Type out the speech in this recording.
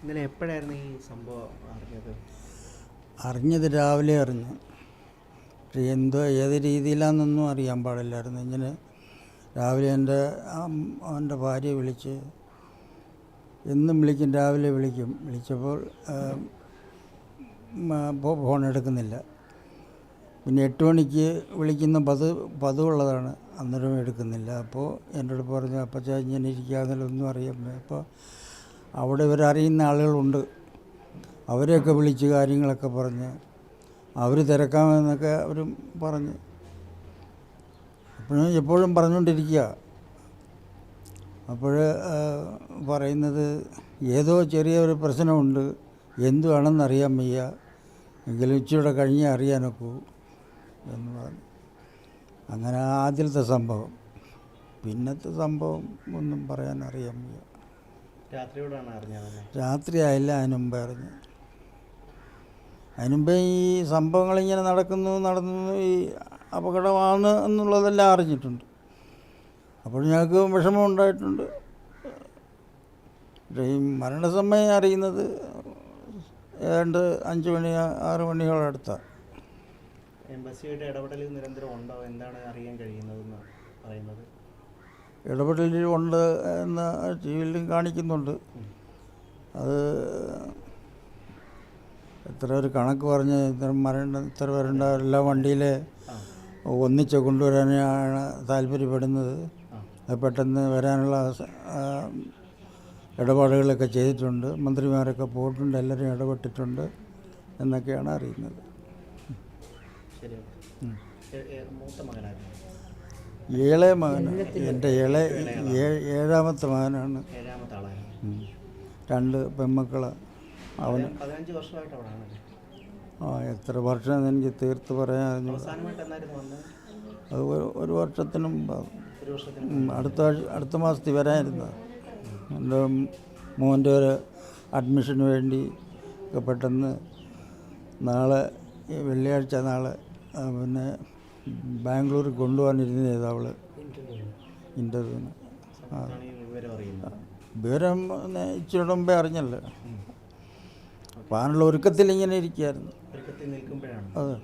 ഇന്നലെ എപ്പോഴായിരുന്നു ഈ സംഭവം അറിഞ്ഞത്? അറിഞ്ഞത് രാവിലെ അറിഞ്ഞു. എന്തോ ഏത് രീതിയിലാണെന്നൊന്നും അറിയാൻ പാടില്ലായിരുന്നു. ഇങ്ങനെ രാവിലെ എന്റെ അവന്റെ ഭാര്യ വിളിച്ച് എന്നും വിളിക്കും രാവിലെ വിളിക്കും. വിളിച്ചപ്പോൾ ഫോൺ എടുക്കുന്നില്ല. പിന്നെ എട്ട് മണിക്ക് വിളിക്കുന്ന പത് പതിവുള്ളതാണ്. അന്നേരം എടുക്കുന്നില്ല. അപ്പോൾ എന്റെ അടുത്ത് പറഞ്ഞു അപ്പച്ചാ ഇങ്ങനെ ഇരിക്കുക ഒന്നും അറിയാൻ അപ്പോൾ അവിടെ ഇവരറിയുന്ന ആളുകളുണ്ട്. അവരെയൊക്കെ വിളിച്ച് കാര്യങ്ങളൊക്കെ പറഞ്ഞ് അവർ തിരക്കാമെന്നൊക്കെ അവരും പറഞ്ഞ്. അപ്പോഴും എപ്പോഴും പറഞ്ഞുകൊണ്ടിരിക്കുക. അപ്പോൾ പറയുന്നത് ഏതോ ചെറിയൊരു പ്രശ്നമുണ്ട്. എന്തുവാണെന്ന് അറിയാൻ വയ്യ. എങ്കിലും ഉച്ചയുടെ കഴിഞ്ഞേ അറിയാനൊക്കൂ എന്ന് പറഞ്ഞു. അങ്ങനെ ആദ്യത്തെ സംഭവം. പിന്നത്തെ സംഭവം ഒന്നും പറയാൻ അറിയാൻ വയ്യ. രാത്രിയോടാണ് അറിഞ്ഞത് രാത്രി ആയില്ല മുമ്പേ അറിഞ്ഞു. അതിനുമ്പേ ഈ സംഭവങ്ങൾ ഇങ്ങനെ നടക്കുന്നു നടന്നു ഈ അപകടമാണ് എന്നുള്ളതെല്ലാം അറിഞ്ഞിട്ടുണ്ട്. അപ്പോൾ ഞങ്ങൾക്ക് വിഷമം ഉണ്ടായിട്ടുണ്ട്. ഈ മരണസമയം അറിയുന്നത് ഏതാണ്ട് അഞ്ച് മണി ആറ് മണിയോടടുത്താണ് എംബസിയുടെ ഇടപെടൽ നിരന്തരം ഉണ്ടോ? എന്താണ് അറിയാൻ കഴിയുന്നതെന്ന് പറയുന്നത്? ഇടപെടലിൽ ഉണ്ട് എന്ന് ടി വിയിലും കാണിക്കുന്നുണ്ട്. അത് എത്ര ഒരു കണക്ക് പറഞ്ഞ് ഇത്ര മരണ്ട ഇത്ര പേരുണ്ട് എല്ലാ വണ്ടിയിലെ ഒന്നിച്ച് കൊണ്ടുവരാനാണ് താല്പര്യപ്പെടുന്നത്. പെട്ടെന്ന് വരാനുള്ള ഇടപാടുകളൊക്കെ ചെയ്തിട്ടുണ്ട്. മന്ത്രിമാരൊക്കെ പോയിട്ടുണ്ട് എല്ലാവരും ഇടപെട്ടിട്ടുണ്ട് എന്നൊക്കെയാണ് അറിയുന്നത്. ശരി മൂത്ത മകനായിരുന്നു. ഏഴേ മകനാണ്. എന്റെ ഇള ഏഴാമത്തെ മകനാണ്. രണ്ട് പെമ്മക്കൾ ആണല്ലേ ആ എത്ര വർഷം എനിക്ക് തീർത്ത് പറയാൻ അത് ഒരു- വർഷത്തിനും അടുത്ത അടുത്ത മാസത്തിൽ വരാനിരുന്നത് എന്റെ മോന്റെ ഒരു അഡ്മിഷന് വേണ്ടി ഒക്കെ പെട്ടെന്ന് നാളെ വെള്ളിയാഴ്ച നാളെ പിന്നെ ബാംഗ്ലൂരിൽ കൊണ്ടുപോകാനിരുന്ന അവൾ ഇന്റർവ്യൂവിന് ഈ വിവരം ഇച്ചിരി മുമ്പേ അറിഞ്ഞല്ലോ. അപ്പോൾ അതിനുള്ള ഒരുക്കത്തിൽ ഇങ്ങനെ ഇരിക്കുകയായിരുന്നു. അതെ.